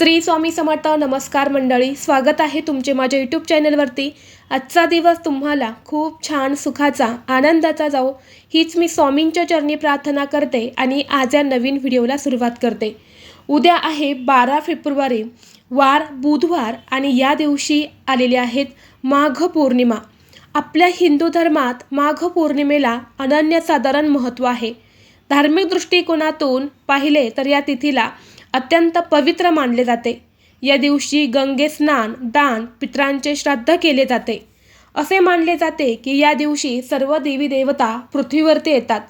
श्री स्वामी समर्थ नमस्कार मंडळी स्वागत आहे तुमचे माझ्या यूट्यूब चॅनलवरती आजचा दिवस तुम्हाला खूप छान सुखाचा आनंदाचा जाओ हीच मी स्वामींच्या चरणी प्रार्थना करते आणि आज या नवीन व्हिडिओला सुरुवात करते. उद्या आहे बारा फेब्रुवारी वार बुधवार आणि या दिवशी आलेले आहेत माघ पौर्णिमा. आपल्या हिंदू धर्मात माघ पौर्णिमेला अनन्यसाधारण महत्त्व आहे. धार्मिक दृष्टिकोनातून पाहिले तर या तिथीला अत्यंत पवित्र मानले जाते. या दिवशी गंगे स्नान दान पित्रांचे श्राद्ध केले जाते. असे मानले जाते की या दिवशी सर्व देवी देवता पृथ्वीवरती येतात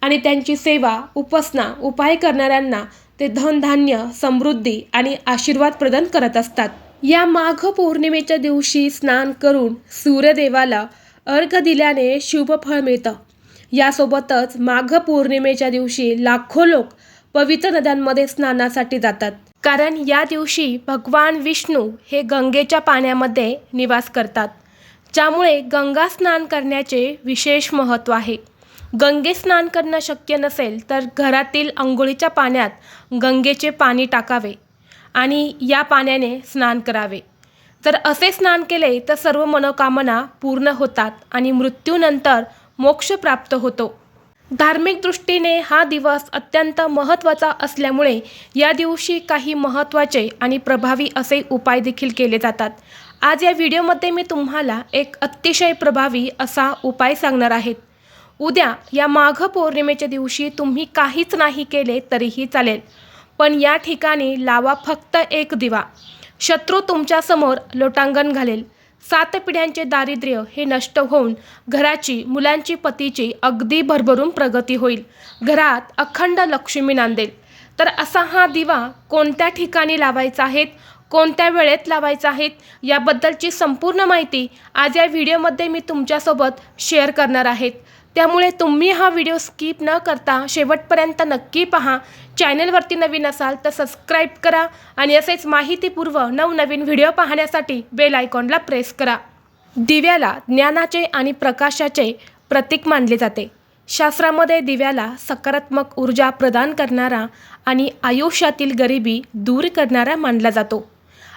आणि त्यांची सेवा उपासना उपाय करणाऱ्यांना ते धनधान्य समृद्धी आणि आशीर्वाद प्रदान करत असतात. या माघ पौर्णिमेच्या दिवशी स्नान करून सूर्यदेवाला अर्घ दिल्याने शुभ फळ मिळतं. यासोबतच माघ पौर्णिमेच्या दिवशी लाखो लोक पवित्र नद्यांमध्ये स्नानासाठी जातात. कारण या दिवशी भगवान विष्णू हे गंगेच्या पाण्यामध्ये निवास करतात. ज्यामुळे गंगा स्नान करण्याचे विशेष महत्त्व आहे. गंगे स्नान करणं शक्य नसेल तर घरातील अंघोळीच्या पाण्यात गंगेचे पाणी टाकावे आणि या पाण्याने स्नान करावे. जर असे स्नान केले तर सर्व मनोकामना पूर्ण होतात आणि मृत्यूनंतर मोक्ष प्राप्त होतो. धार्मिक दृष्टीने हा दिवस अत्यंत महत्त्वाचा असल्यामुळे या दिवशी काही महत्त्वाचे आणि प्रभावी असे उपाय देखील केले जातात. आज या व्हिडिओमध्ये मी तुम्हाला एक अतिशय प्रभावी असा उपाय सांगणार आहेत उद्या या माघ पौर्णिमेच्या दिवशी तुम्ही काहीच नाही केले तरीही चालेल. पण या ठिकाणी लावा फक्त एक दिवा. शत्रू तुमच्यासमोर लोटांगण घालेल. सात पिढ्यांचे दारिद्र्य हे नष्ट होऊन घराची मुलांची पतीची अगदी भरभरून प्रगती होईल. घरात अखंड लक्ष्मी नांदेल. तर असा हा दिवा कोणत्या ठिकाणी लावायचा आहेत कोणत्या वेळेत लावायचा आहेत याबद्दलची संपूर्ण माहिती आज या व्हिडिओमध्ये मी तुमच्यासोबत शेअर करणार आहेत त्यामुळे तुम्ही हा व्हिडिओ स्किप न करता शेवटपर्यंत नक्की पहा. चॅनलवरती नवीन असाल तर सबस्क्राईब करा आणि असेच माहितीपूर्व नवनवीन व्हिडिओ पाहण्यासाठी बेल आयकॉनला प्रेस करा. दिव्याला ज्ञानाचे आणि प्रकाशाचे प्रतीक मानले जाते. शास्त्रामध्ये दिव्याला सकारात्मक ऊर्जा प्रदान करणारा आणि आयुष्यातील गरिबी दूर करणारा मानला जातो.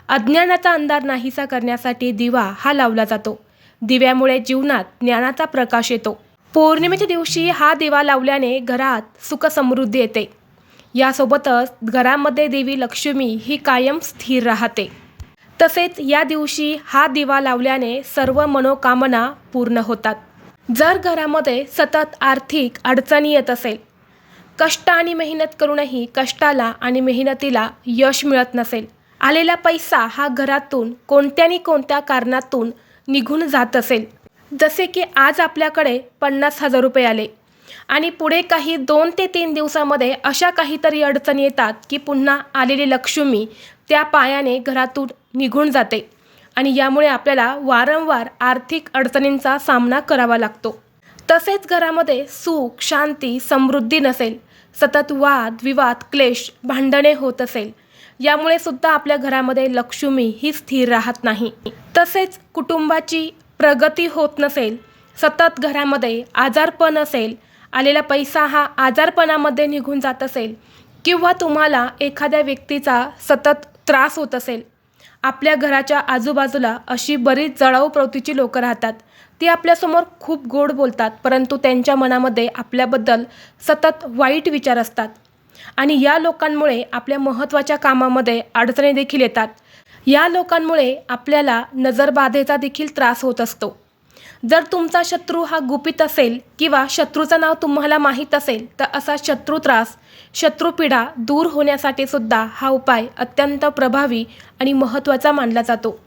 अज्ञानाचा अंधार नाहीसा करण्यासाठी दिवा हा लावला जातो. दिव्यामुळे जीवनात ज्ञानाचा प्रकाश येतो. पौर्णिमेच्या दिवशी हा दिवा लावल्याने घरात सुखसमृद्धी येते. यासोबतच घरामध्ये देवी लक्ष्मी ही कायम स्थिर राहते. तसेच या दिवशी हा दिवा लावल्याने सर्व मनोकामना पूर्ण होतात. जर घरामध्ये सतत आर्थिक अडचणी येत असेल कष्ट आणि मेहनत करूनही कष्टाला आणि मेहनतीला यश मिळत नसेल आलेला पैसा हा घरातून कोणत्यानी कोणत्या कारणातून निघून जात असेल जसे की आज आपल्याकडे पन्नास हजार रुपये आले. आणि पुढे काही दोन ते तीन दिवसामध्ये अशा काहीतरी अडचणी येतात की पुन्हा आलेली लक्ष्मी त्या पायाने घरातून निघून जाते. आणि यामुळे आपल्याला वारंवार आर्थिक अडचणींचा सामना करावा लागतो. तसेच घरामध्ये सुख शांती समृद्धी नसेल. सतत वाद विवाद क्लेश भांडणे होत असेल. यामुळे सुद्धा आपल्या घरामध्ये लक्ष्मी ही स्थिर राहत नाही. तसेच कुटुंबाची प्रगती होत नसेल सतत घरामध्ये आजारपण असेल आलेला पैसा हा आजारपणामध्ये निघून जात असेल किंवा तुम्हाला एखाद्या व्यक्तीचा सतत त्रास होत असेल आपल्या घराच्या आजूबाजूला अशी बरीच जळाऊ प्रवृत्तीची लोकं राहतात. ती आपल्यासमोर खूप गोड बोलतात परंतु त्यांच्या मनामध्ये आपल्याबद्दल सतत वाईट विचार असतात. आणि या लोकांमुळे आपल्या महत्त्वाच्या कामामध्ये अडचणी देखील येतात. या लोकांमुळे आपल्याला नजरबाधेचा देखील त्रास होत असतो. जर तुमचा शत्रू हा गुपित असेल किंवा शत्रूचं नाव तुम्हाला माहीत असेल तर असा शत्रू त्रास शत्रुपीडा दूर होण्यासाठी सुद्धा हा उपाय अत्यंत प्रभावी आणि महत्त्वाचा मानला जातो.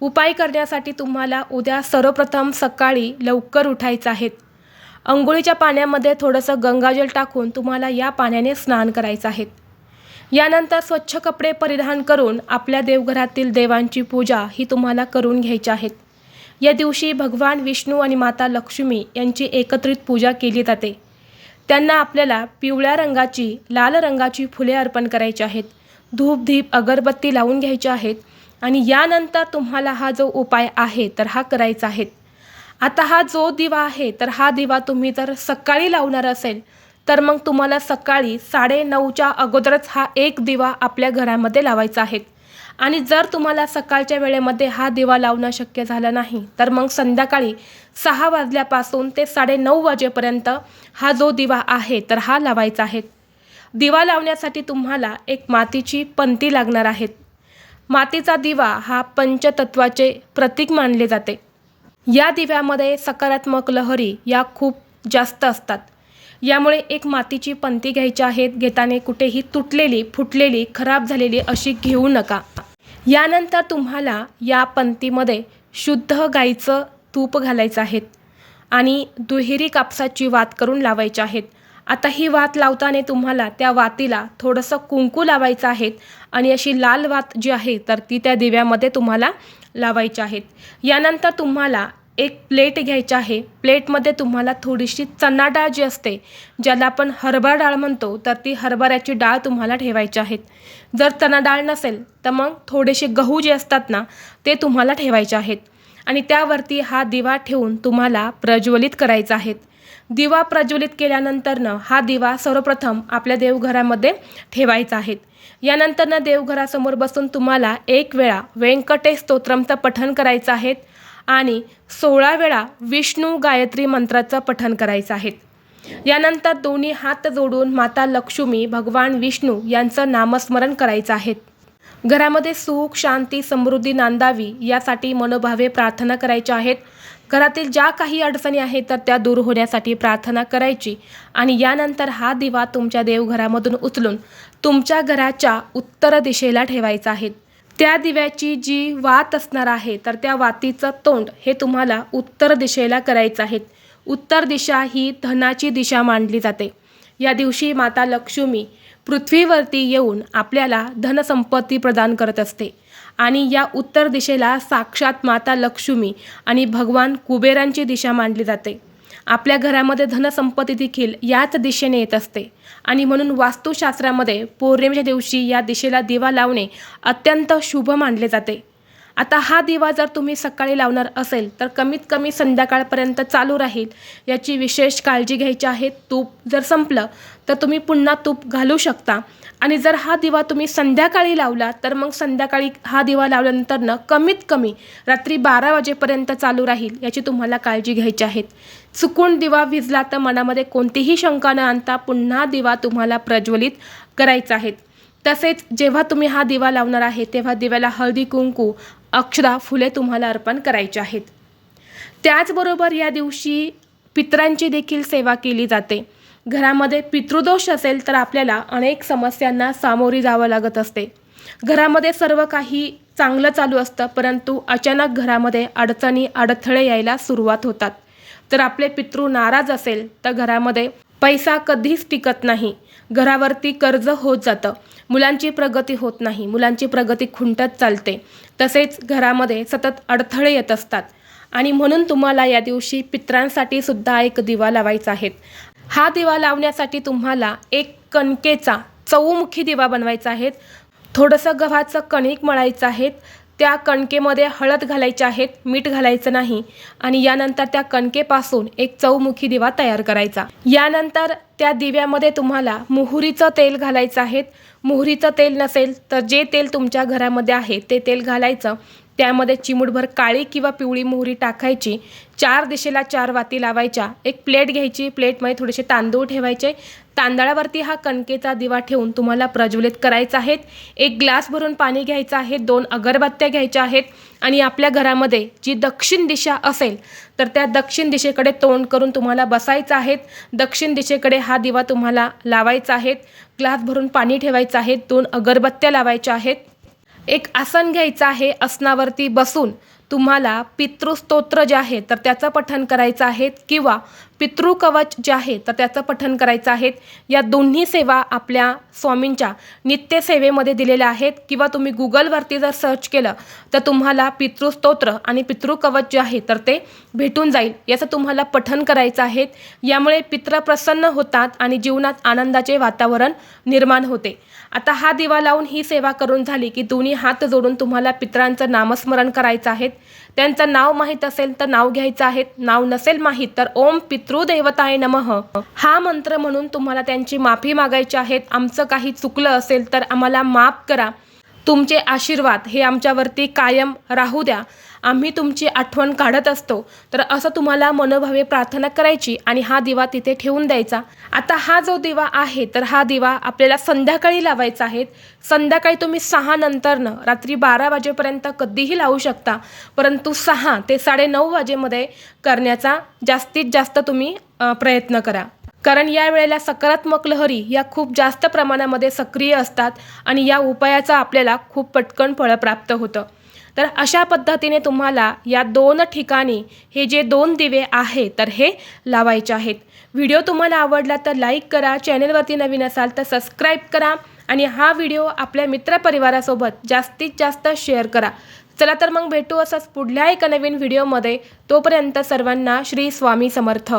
उपाय करण्यासाठी तुम्हाला उद्या सर्वप्रथम सकाळी लवकर उठायचं आहेत अंघोळीच्या पाण्यामध्ये थोडंसं गंगाजल टाकून तुम्हाला या पाण्याने स्नान करायचं आहे. यानंतर स्वच्छ कपडे परिधान करून आपल्या देवघरातील देवांची पूजा ही तुम्हाला करून घ्यायची आहेत या दिवशी भगवान विष्णू आणि माता लक्ष्मी यांची एकत्रित पूजा केली जाते. त्यांना आपल्याला पिवळ्या रंगाची लाल रंगाची फुले अर्पण करायची आहेत. धूप धीप अगरबत्ती लावून घ्यायच्या आहेत आणि यानंतर तुम्हाला हा जो उपाय आहे तर हा करायचा आहे. आता हा जो दिवा आहे तर हा दिवा तुम्ही जर सकाळी लावणार असेल तर मग तुम्हाला सकाळी साडेनऊच्या अगोदरच हा एक दिवा आपल्या घरामध्ये लावायचा आहे. आणि जर तुम्हाला सकाळच्या वेळेमध्ये हा दिवा लावणं शक्य झालं नाही तर मग संध्याकाळी सहा वाजल्यापासून ते साडेनऊ वाजेपर्यंत हा जो दिवा आहे तर हा लावायचा आहे. दिवा लावण्यासाठी तुम्हाला एक मातीची पंती लागणार आहेत मातीचा दिवा हा पंचतत्वाचे प्रतीक मानले जाते. या दिव्यामध्ये सकारात्मक लहरी या खूप जास्त असतात. यामुळे एक मातीची पंती घ्यायची आहेत घेताना कुठेही तुटलेली फुटलेली खराब झालेली अशी घेऊ नका. यानंतर तुम्हाला या पंतीमध्ये शुद्ध गाईचं तूप घालायचं आहे आणि दुहेरी कापसाची वात करून लावायची आहेत आता ही वात लावताना तुम्हाला त्या वातीला थोडंसं कुंकू लावायचं आहे आणि अशी लाल वात जी आहे तर ती त्या दिव्यामध्ये तुम्हाला लावायची आहेत यानंतर तुम्हाला एक प्लेट घ्यायची आहे. प्लेटमध्ये तुम्हाला थोडीशी चना डाळ जी असते ज्याला आपण हरभरा डाळ म्हणतो तर ती हरभऱ्याची डाळ तुम्हाला ठेवायची आहेत. जर चना डाळ नसेल तर मग थोडेसे गहू जे असतात ना ते तुम्हाला ठेवायचे आहेत. आणि त्यावरती हा दिवा ठेवून तुम्हाला प्रज्वलित करायचा आहे दिवा प्रज्वलित केल्यानंतरनं हा दिवा सर्वप्रथम आपल्या देवघरामध्ये ठेवायचा आहे यानंतरनं देवघरासमोर बसून तुम्हाला एक वेळा व्यंकटेश स्तोत्रमचं पठण करायचं आहे आणि सोळा वेळा विष्णू गायत्री मंत्राचं पठण करायचं आहे. यानंतर दोन्ही हात जोडून माता लक्ष्मी भगवान विष्णू यांचं नामस्मरण करायचं आहे. घरामध्ये सुख शांती समृद्धी नांदावी यासाठी मनोभावे प्रार्थना करायच्या आहेत. घरातील ज्या काही अडचणी आहेत तर त्या दूर होण्यासाठी प्रार्थना करायची. आणि यानंतर हा दिवा तुमच्या देवघरामधून उचलून तुमच्या घराच्या उत्तर दिशेला ठेवायचा आहे. त्या दिव्याची जी वात असणार आहे तर त्या वातीचं तोंड हे तुम्हाला उत्तर दिशेला करायचं आहे. उत्तर दिशा ही धनाची दिशा मानली जाते. या दिवशी माता लक्ष्मी पृथ्वीवरती येऊन आपल्याला धनसंपत्ती प्रदान करत असते. आणि या उत्तर दिशेला साक्षात माता लक्ष्मी आणि भगवान कुबेरांची दिशा मानली जाते. आपल्या घरामध्ये धनसंपत्ती देखील याच दिशेने येत असते. आणि म्हणून वास्तुशास्त्रामध्ये पौर्णिमेच्या दिवशी या दिशेला दिवा लावणे अत्यंत शुभ मानले जाते. आता हा दिवा जर तुम्ही सकाळी लावणार असेल तर कमीत कमी संध्याकाळपर्यंत चालू राहील. याची विशेष काळजी घ्यायची आहे. तूप जर संपलं तर तुम्ही पुन्हा तूप घालू शकता. आणि जर हा दिवा तुम्ही संध्याकाळी लावला तर मग संध्याकाळी हा दिवा लावल्यानंतरनं कमीत कमी रात्री बारा वाजेपर्यंत चालू राहील याची तुम्हाला काळजी घ्यायची आहेत चुकून दिवा विजला तर मनामध्ये कोणतीही शंका न आणता पुन्हा दिवा तुम्हाला प्रज्वलित करायचा आहे. तसेच जेव्हा तुम्ही हा दिवा लावणार आहे तेव्हा दिव्याला हळदी कुंकू अक्षरा फुले तुम्हाला अर्पण करायचे आहेत. त्याचबरोबर या दिवशी पितरांची देखील सेवा केली जाते. घरामध्ये पितृदोष असेल तर आपल्याला अनेक समस्यांना सामोरी जावं लागत असते. घरामध्ये सर्व काही चांगलं चालू असतं परंतु अचानक घरामध्ये अडचणी अडथळे यायला सुरुवात होतात. तर आपले पितृ नाराज असेल तर घरामध्ये पैसा कधीच टिकत नाही. घरावरती कर्ज होत जातं. मुलांची प्रगती होत नाही. मुलांची प्रगती खुंटत चालते. तसेच घरामध्ये सतत अडथळे येत असतात. आणि म्हणून तुम्हाला या दिवशी पित्रांसाठी सुद्धा एक दिवा लावायचा आहे. हा दिवा लावण्यासाठी तुम्हाला एक कणकेचा चौमुखी दिवा बनवायचा आहे. थोडंसं गव्हाचं कणिक मळायचं आहे. त्या कणकेमध्ये हळद घालायची आहेत मीठ घालायचं नाही आणि यानंतर त्या कणकेपासून एक चौमुखी दिवा तयार करायचा. यानंतर त्या दिव्यामध्ये तुम्हाला मोहरीचं तेल घालायचं आहे. मोहरीचं तेल नसेल तर जे तेल तुमच्या घरामध्ये आहे ते तेल घालायचं. त्यामध्ये चिमूटभर काळी किंवा पिवळी मोहरी टाकायची चार दिशेला चार वाती लावायच्या एक प्लेट घ्यायची प्लेटमध्ये थोडेसे तांदूळ ठेवायचे. तांदळावरती हा कणकेचा दिवा ठेवून तुम्हाला प्रज्वलित करायचा आहे एक ग्लास भरून पाणी घ्यायचं आहे दोन अगरबत्त्या घ्यायच्या आहेत आणि आपल्या घरामध्ये जी दक्षिण दिशा असेल तर त्या दक्षिण दिशेकडे तोंड करून तुम्हाला बसायचं आहे दक्षिण दिशेकडे हा दिवा तुम्हाला लावायचा आहे ग्लास भरून पाणी ठेवायचं आहे दोन अगरबत्त्या लावायच्या आहेत. एक आसन घ्यायचं आहे आसनावरती बसून. तुम्हाला पितृस्तोत्र जे आहे तर त्याचं पठण करायचं आहे किंवा पितृकवच जे आहे तर त्याचं पठण करायचं आहे या दोन्ही सेवा आपल्या स्वामींच्या नित्यसेवेमध्ये दिलेल्या आहेत. किंवा तुम्ही गुगलवरती जर सर्च केलं तर तुम्हाला पितृस्तोत्र आणि पितृकवच जे आहे तर ते भेटून जाईल. याचं तुम्हाला पठण करायचं आहे यामुळे पित्र प्रसन्न होतात आणि जीवनात आनंदाचे वातावरण निर्माण होते. आता हा दिवा लावून ही सेवा करून झाली की दोन्ही हात जोडून तुम्हाला पित्रांचं नामस्मरण करायचं आहे त्यांचं नाव माहीत असेल तर नाव घ्यायचं आहे. नाव नसेल माहीत तर ओम पितृदेवताय नमः. हा मंत्र म्हणून तुम्हाला त्यांची माफी मागायची आहे. आमचं काही चुकलं असेल तर आम्हाला माफ करा. तुमचे आशीर्वाद हे आमच्यावरती कायम राहू द्या. आम्ही तुमची आठवण काढत असतो. तर असं तुम्हाला मनोभावे प्रार्थना करायची आणि हा दिवा तिथे ठेवून द्यायचा. आता हा जो दिवा आहे तर हा दिवा आपल्याला संध्याकाळी लावायचा आहे. संध्याकाळी तुम्ही सहा नंतरनं रात्री बारा वाजेपर्यंत कधीही लावू शकता. परंतु सहा ते साडेनऊ वाजेमध्ये करण्याचा जास्तीत जास्त तुम्ही प्रयत्न करा. कारण या वेळेला सकारात्मक लहरी या खूप जास्त प्रमाणामध्ये सक्रिय असतात आणि या उपायाचा आपल्याला खूप पटकन फळ प्राप्त होतं. तर अशा पद्धतीने तुम्हाला या दोन ठिकाणी हे जे दोन दिवे आहे तर हे लावायचे आहेत. व्हिडिओ तुम्हाला आवडला तर लाईक करा चॅनलवरती नवीन असाल तर सबस्क्राईब करा आणि हा व्हिडिओ आपल्या मित्रपरिवारासोबत जास्तीत जास्त शेअर करा. चला तर मग भेटू असंच पुढल्या एका नवीन व्हिडिओमध्ये. तोपर्यंत सर्वांना श्री स्वामी समर्थ.